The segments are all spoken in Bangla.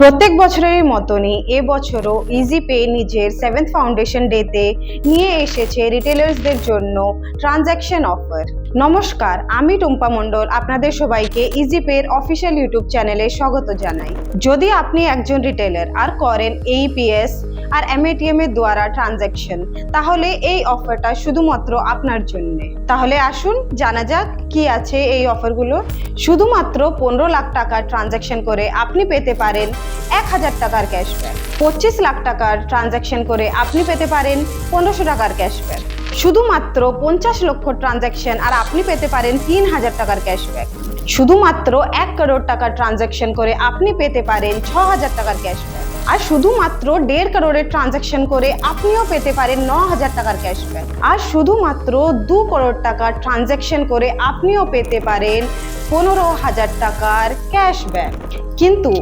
প্রত্যেক বছরের মতনই এবছরও ইজি পে নিজের সেভেন্থ ফাউন্ডেশন ডেতে নিয়ে এসেছে রিটেলার্সদের জন্য ট্রানজ্যাকশন অফার নমস্কার, আমি টুম্পা মণ্ডল, আপনাদের সবাইকে ইজি পের অফিসিয়াল ইউটিউব চ্যানেলে স্বাগত জানাই। যদি আপনি একজন রিটেলার আর করেন এই এইপিএস আর এমএটিএম এর দ্বারা ট্রানজ্যাকশন তাহলে এই অফারটা শুধুমাত্র আপনার জন্য। তাহলে আসুন, জানা যাক কি আছে এই অফারগুলো শুধুমাত্র পনেরো লাখ টাকার ট্রানজ্যাকশন করে আপনি পেতে পারেন এক হাজার টাকার ক্যাশব্যাক পঁচিশ লাখ টাকার ট্রানজ্যাকশন করে আপনি পেতে পারেন পনেরোশো টাকার ক্যাশব্যাক শুধুমাত্র পঞ্চাশ লক্ষ ট্রানজ্যাকশন আর আপনি পেতে পারেন তিন হাজার টাকার ক্যাশব্যাক শুধুমাত্র এক করোড় টাকার ট্রানজ্যাকশন করে আপনি পেতে পারেন ছ হাজার টাকার ক্যাশব্যাক আর শুধুমাত্র দেড় করোড়ের ট্রানজাকশন করে আপনিও পেতে পারেন ন হাজার টাকার ক্যাশব্যাক আর শুধুমাত্র দু করোড় টাকার ট্রানজাকশন করে আপনিও পেতে পারেন পনেরো হাজার টাকার ক্যাশব্যাক কিন্তু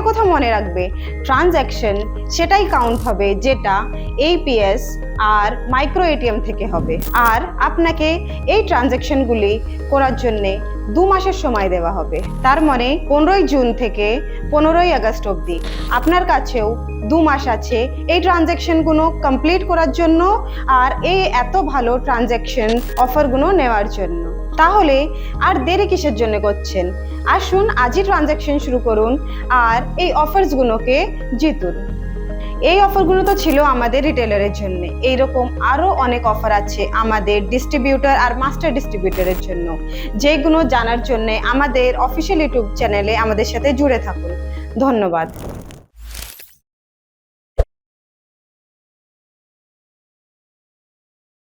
একটা কথা মনে রাখবে ট্রানজ্যাকশন সেটাই কাউন্ট হবে যেটা এইপিএস আর মাইক্রো এটিএম থেকে হবে। আর আপনাকে এই ট্রানজ্যাকশনগুলি করার জন্যে দু মাসের সময় দেওয়া হবে। তার মানে পনেরোই জুন থেকে পনেরোই আগস্ট অবধি। আপনার কাছেও দু মাস আছে এই ট্রানজ্যাকশনগুলো কমপ্লিট করার জন্য আর এই এত ভালো ট্রানজ্যাকশন অফারগুলো নেওয়ার জন্য। তাহলে আর দেরি কিসের জন্য করছেন? আসুন আজই ট্রানজ্যাকশন শুরু করুন আর এই অফার্সগুলোকে জিতুন। এই অফারগুলো তো ছিল আমাদের রিটেলারের জন্য। এইরকম আরও অনেক অফার আছে আমাদের ডিস্ট্রিবিউটর আর মাস্টার ডিস্ট্রিবিউটরের জন্য। যেগুলো জানার জন্য আমাদের অফিসিয়াল ইউটিউব চ্যানেলে আমাদের সাথে জুড়ে থাকুন। ধন্যবাদ।